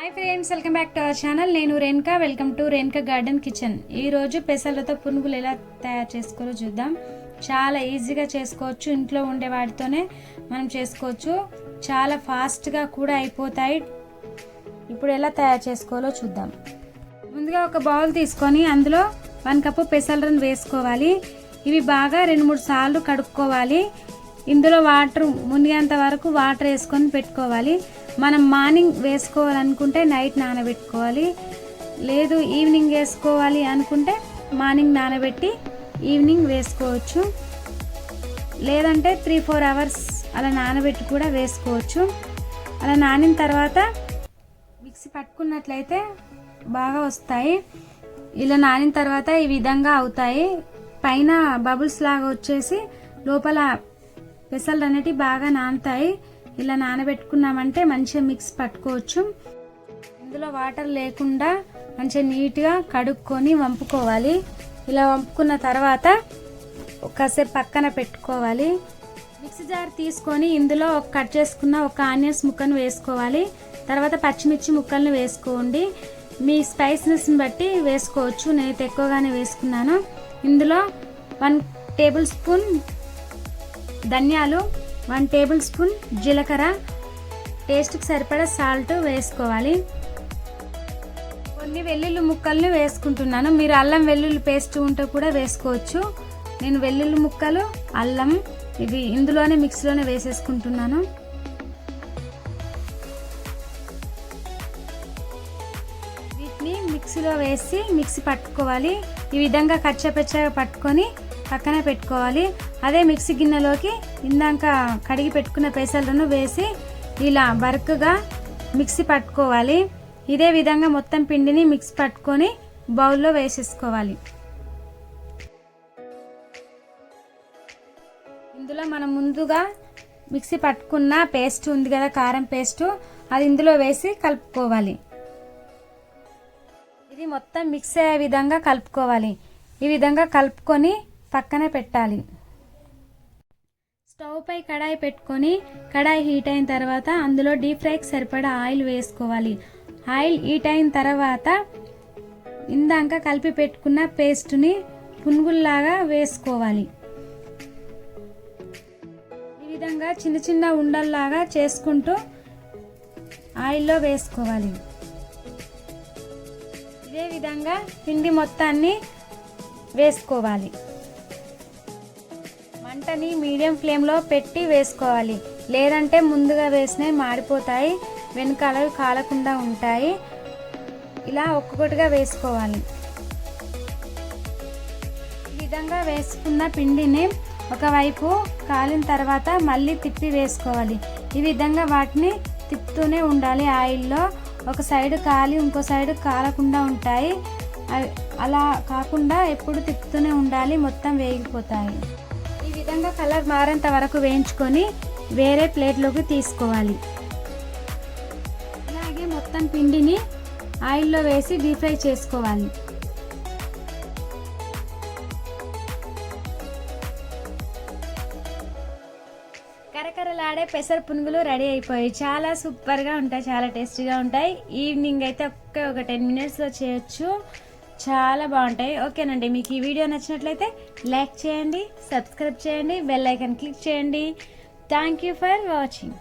Hi friends welcome back to our channel నేను Renuka welcome to Renuka garden kitchen ఈరోజు పెసలతో పునుగులు ఎలా తయారు చేసుకోవాలో చూద్దాం. చాలా ఈజీగా చేసుకోవచ్చు ఇంట్లో ఉండే వాటితోనే మనం చేసుకోవచ్చు. చాలా ఫాస్ట్గా కూడా అయిపోతాయి. ఇప్పుడు ఎలా తయారు చేసుకోవాలో చూద్దాం. ముందుగా ఒక బౌల్ తీసుకొని అందులో వన్ కప్పు పెసలను వేసుకోవాలి. ఇవి బాగా రెండు మూడు సార్లు కడుక్కోవాలి. ఇందులో వాటర్ మునిగేంత వరకు వాటర్ వేసుకొని పెట్టుకోవాలి. మనం మార్నింగ్ వేసుకోవాలనుకుంటే నైట్ నానబెట్టుకోవాలి. లేదు ఈవినింగ్ వేసుకోవాలి అనుకుంటే మార్నింగ్ నానబెట్టి ఈవినింగ్ వేసుకోవచ్చు. లేదంటే త్రీ ఫోర్ అవర్స్ అలా నానబెట్టి కూడా వేసుకోవచ్చు. అలా నానిన తర్వాత మిక్సీ పట్టుకున్నట్లయితే బాగా వస్తాయి. ఇలా నానిన తర్వాత ఈ విధంగా అవుతాయి. పైన బబుల్స్ లాగా వచ్చేసి లోపల పెసలు అనేటివి బాగా నానుతాయి. ఇలా నానబెట్టుకున్నామంటే మంచిగా మిక్స్ పట్టుకోవచ్చు. ఇందులో వాటర్ లేకుండా మంచిగా నీట్గా కడుక్కొని వంపుకోవాలి. ఇలా వంపుకున్న తర్వాత కాసేపు పక్కన పెట్టుకోవాలి. మిక్సీ జార్ తీసుకొని ఇందులో ఒక కట్ చేసుకున్న ఒక ఆనియన్స్ ముక్కను వేసుకోవాలి. తర్వాత పచ్చిమిర్చి ముక్కలను వేసుకోండి. మీ స్పైసెస్ని బట్టి వేసుకోవచ్చు. నేనైతే ఎక్కువగానే వేసుకున్నాను. ఇందులో వన్ టేబుల్ స్పూన్ ధనియాలు వన్ టేబుల్ స్పూన్ జీలకర్ర. టేస్ట్కి సరిపడా సాల్ట్ వేసుకోవాలి. కొన్ని వెల్లుల్లి ముక్కల్ని వేసుకుంటున్నాను. మీరు అల్లం వెల్లుల్లి పేస్ట్ ఉంటే కూడా వేసుకోవచ్చు. నేను వెల్లుల్లి ముక్కలు అల్లం ఇవి ఇందులోనే మిక్స్లోనే వేసేసుకుంటున్నాను. వీటిని మిక్సీలో వేసి మిక్సీ పట్టుకోవాలి. ఈ విధంగా కచ్చపెచ్చగా పట్టుకొని పక్కన పెట్టుకోవాలి. అదే మిక్సీ గిన్నెలోకి ఇందాక కడిగి పెట్టుకున్న పెసలను వేసి ఇలా బరక్గా మిక్సీ పట్టుకోవాలి. ఇదే విధంగా మొత్తం పిండిని మిక్స్ పట్టుకొని బౌల్లో వేసేసుకోవాలి. ఇందులో మనం ముందుగా మిక్సీ పట్టుకున్న పేస్ట్ ఉంది కదా కారం పేస్ట్ అది ఇందులో వేసి కలుపుకోవాలి. ఇది మొత్తం మిక్స్ అయ్యే విధంగా కలుపుకోవాలి. ఈ విధంగా కలుపుకొని పక్కన పెట్టాలి. స్టవ్ పై కడాయి పెట్టుకొని కడాయి హీట్ అయిన తర్వాత అందులో డీప్ ఫ్రైకి సరిపడా ఆయిల్ వేసుకోవాలి. ఆయిల్ హీట్ అయిన తర్వాత ఇందాక కలిపి పెట్టుకున్న పేస్ట్ని పునుగుల్లాగా వేసుకోవాలి. ఈ విధంగా చిన్న చిన్న ఉండల్లాగా చేసుకుంటూ ఆయిల్లో వేసుకోవాలి. ఇదే విధంగా పిండి మొత్తాన్ని వేసుకోవాలి. మంటని మీడియం ఫ్లేమ్లో పెట్టి వేసుకోవాలి. లేదంటే ముందుగా వేసినవి మాడిపోతాయి వెనకాల కాలకుండా ఉంటాయి. ఇలా ఒక్కొక్కటిగా వేసుకోవాలి. ఈ విధంగా వేసుకున్న పిండిని ఒకవైపు కాలిన తర్వాత మళ్ళీ తిప్పి వేసుకోవాలి. ఈ విధంగా వాటిని తిప్పుతూనే ఉండాలి. ఆయిల్లో ఒక సైడ్ కాలి ఇంకో సైడ్ కాలకుండా ఉంటాయి. అలా కాకుండా ఎప్పుడు తిప్పుతూనే ఉండాలి. మొత్తం వేగిపోతాయి. ఈ కలర్ మారేంత వరకు వేయించుకొని వేరే ప్లేట్లోకి తీసుకోవాలి. అలాగే మొత్తం పిండిని ఆయిల్లో వేసి డీప్ ఫ్రై చేసుకోవాలి. కరకరలాడే పెసర పునుగులు రెడీ అయిపోయాయి. చాలా సూపర్గా ఉంటాయి చాలా టేస్టీగా ఉంటాయి. ఈవినింగ్ అయితే ఒక్క ఒక టెన్ మినిట్స్లో చేయొచ్చు. చాలా బాగుంటాయి. ఓకేనండి మీకు ఈ వీడియో నచ్చినట్లయితే లైక్ చేయండి సబ్స్క్రైబ్ చేయండి బెల్ ఐకాన్ క్లిక్ చేయండి. Thank you for watching.